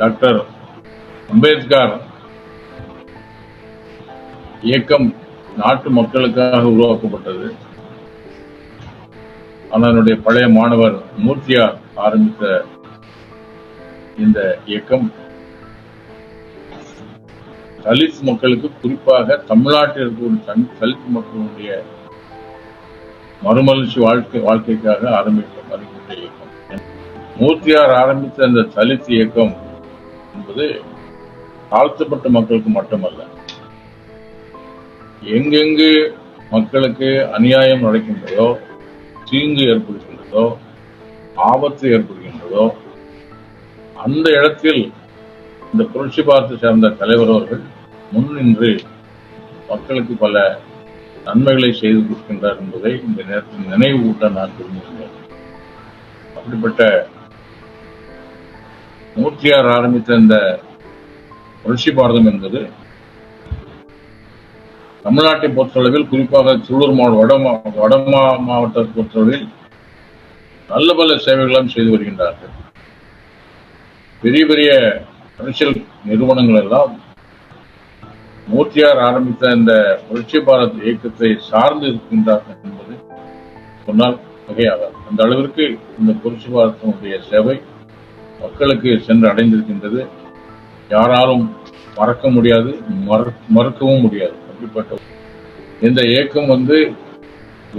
Doctor Ambedkar இயக்கம் நாட்டு மக்களுக்காக உருவாக்கப்பட்டது. ஆனால் என்னுடைய பழைய மாணவர் மூர்த்தியார் ஆரம்பித்த இந்த இயக்கம் தலித் மக்களுக்கு குறிப்பாக தமிழ்நாட்டில் இருக்கக்கூடிய தலித் மக்களுடைய மறுமலர்ச்சி வாழ்க்கை வாழ்க்கைக்காக ஆரம்பித்த வருகின்ற இயக்கம். மூர்த்தியார் ஆரம்பித்த அந்த தலித் இயக்கம் என்பது தாழ்த்தப்பட்ட மக்களுக்கு மட்டுமல்ல எங்கெங்கு மக்களுக்கு அநியாயம் நடக்கின்றதோ தீங்கு ஏற்படுகின்றதோ ஆபத்து ஏற்படுகின்றதோ அந்த இடத்தில் இந்த புரட்சி பார்த்து சேர்ந்த தலைவர் அவர்கள் முன்னின்று மக்களுக்கு பல நன்மைகளை செய்து கொடுக்கின்றார் என்பதை இந்த நேரத்தில் நினைவு கூட்ட நான் விரும்புகிறேன் அப்படிப்பட்ட மூர்த்தியார் ஆரம்பித்த இந்த புரட்சி பாரதம் என்பது தமிழ்நாட்டை பொறுத்தளவில் குறிப்பாக திருவள்ளூர் மாவட்ட வடமா வட மாவட்டத்தை பொறுத்தளவில் நல்ல பல சேவைகளும் செய்து வருகின்றார்கள். பெரிய பெரிய அரசியல் நிறுவனங்கள் எல்லாம் மூர்த்தியார் ஆரம்பித்த இந்த புரட்சி பாரத் இயக்கத்தை சார்ந்து இருக்கின்றார்கள் என்பது சொன்னால் மிகையாகாது. அந்த அளவிற்கு இந்த புரட்சி பாரதத்தினுடைய சேவை மக்களுக்கு சென்று அடைந்திருக்கின்றது யாராலும் மறக்க முடியாது மறுக்கவும் முடியாது. அப்படிப்பட்ட இந்த இயக்கம் வந்து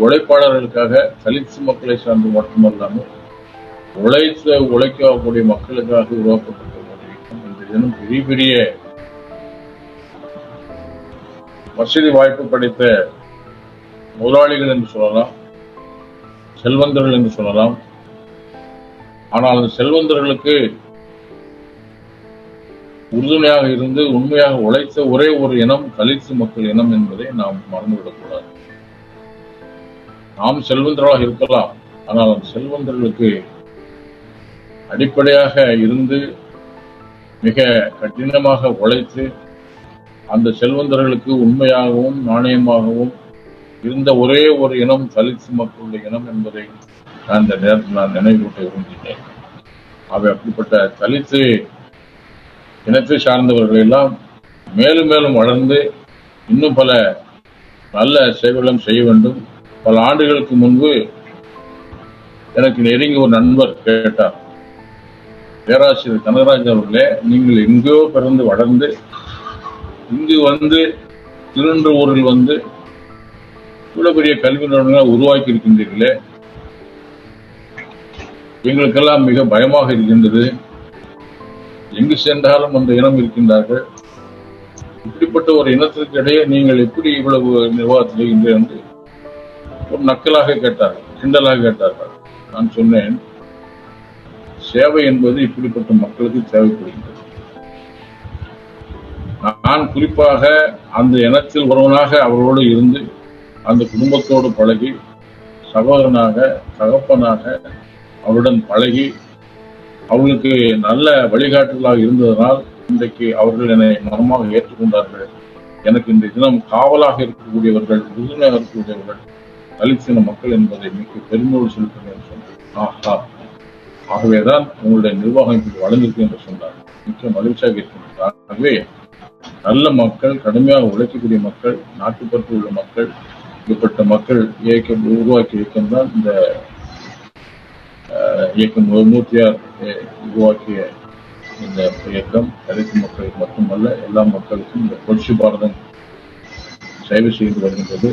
உழைப்பாளர்களுக்காக தலித்து மக்களை சார்ந்து மட்டுமல்லாமல் உழைத்த உழைக்கக்கூடிய மக்களுக்காக உருவாக்கப்பட்ட ஒரு இயக்கம். இந்த தினம் பெரிய பெரிய வசதி வாய்ப்பு படைத்த முதலாளிகள் என்று சொல்லலாம் செல்வந்தர்கள் என்று சொல்லலாம் ஆனால் அந்த செல்வந்தர்களுக்கு உறுதுணையாக இருந்து உண்மையாக உழைத்த ஒரே ஒரு இனம் தலித்து மக்கள் இனம் என்பதை நாம் மறந்துவிடக்கூடாது. நாம் செல்வந்தர்களாக இருக்கலாம் ஆனால் அந்த செல்வந்தர்களுக்கு அடிப்படையாக இருந்து மிக கடினமாக உழைத்து அந்த செல்வந்தர்களுக்கு உண்மையாகவும் நாணயமாகவும் இருந்த ஒரே ஒரு இனம் தலித்து மக்களுடைய இனம் என்பதை நான் இந்த நேரத்தில் நான் நினைவுகூட்ட விரும்புகிறேன். அவை அப்படிப்பட்ட தலித்து இனத்தை சார்ந்தவர்கள் எல்லாம் மேலும் மேலும் வளர்ந்து இன்னும் பல நல்ல சேவைகளும் செய்ய வேண்டும். பல ஆண்டுகளுக்கு முன்பு எனக்கு நெருங்கிய ஒரு நண்பர் கேட்டார். பேராசிரியர் கனகராஜ் அவர்களே நீங்கள் எங்கேயோ பிறந்து வளர்ந்து இங்கு வந்து திருநெல்வேலியில் வந்து இவ்வளவு பெரிய கல்வி நிறுவனங்களை உருவாக்கி இருக்கின்றீர்களே எங்களுக்கெல்லாம் மிக பயமாக இருக்கின்றது. எங்கு சென்றாலும் அந்த இனம் இருக்கின்றார்கள். இப்படிப்பட்ட ஒரு இனத்திற்கு இடையே நீங்கள் எப்படி இவ்வளவு நிர்வாகத்தில் செய்கின்றீர்கள் என்று ஒரு நக்கலாக கேட்டார்கள் கிண்டலாக கேட்டார்கள். நான் சொன்னேன் சேவை என்பது இப்படிப்பட்ட மக்களுக்கு தேவைப்படுகின்றது. நான் குறிப்பாக அந்த இனத்தில் ஒருவனாக அவரோடு இருந்து அந்த குடும்பத்தோடு பழகி சகோதரனாக தகப்பனாக அவருடன் பழகி அவர்களுக்கு நல்ல வழிகாட்டுதலாக இருந்ததனால் இன்றைக்கு அவர்கள் என்னை மனமாக ஏற்றுக்கொண்டார்கள். எனக்கு இந்த தினம் காவலாக இருக்கக்கூடியவர்கள் உறுதுணையாக இருக்கக்கூடியவர்கள் தலித்தின மக்கள் என்பதை மிக பெருமையோடு செலுத்துகிறேன் என்று சொன்னார். ஆஹா. ஆகவேதான் உங்களுடைய நிர்வாகம் இப்படி வளர்ந்திருக்கு என்று சொன்னார். மிக்க மகிழ்ச்சியாக இருக்கின்றார் ஆகவே நல்ல மக்கள் கடுமையாக உழைக்கக்கூடிய மக்கள் நாட்டுப்பற்று உள்ள மக்கள் இப்படிப்பட்ட மக்கள் இயக்க உருவாக்கி இயக்கம் இந்த இயக்கம் மூர்த்தியார் உருவாக்கிய இந்த இயக்கம் தலித்து மக்களுக்கு மட்டுமல்ல எல்லா மக்களுக்கும் இந்த புரட்சி பாரதம் சேவை செய்து வருகின்றது.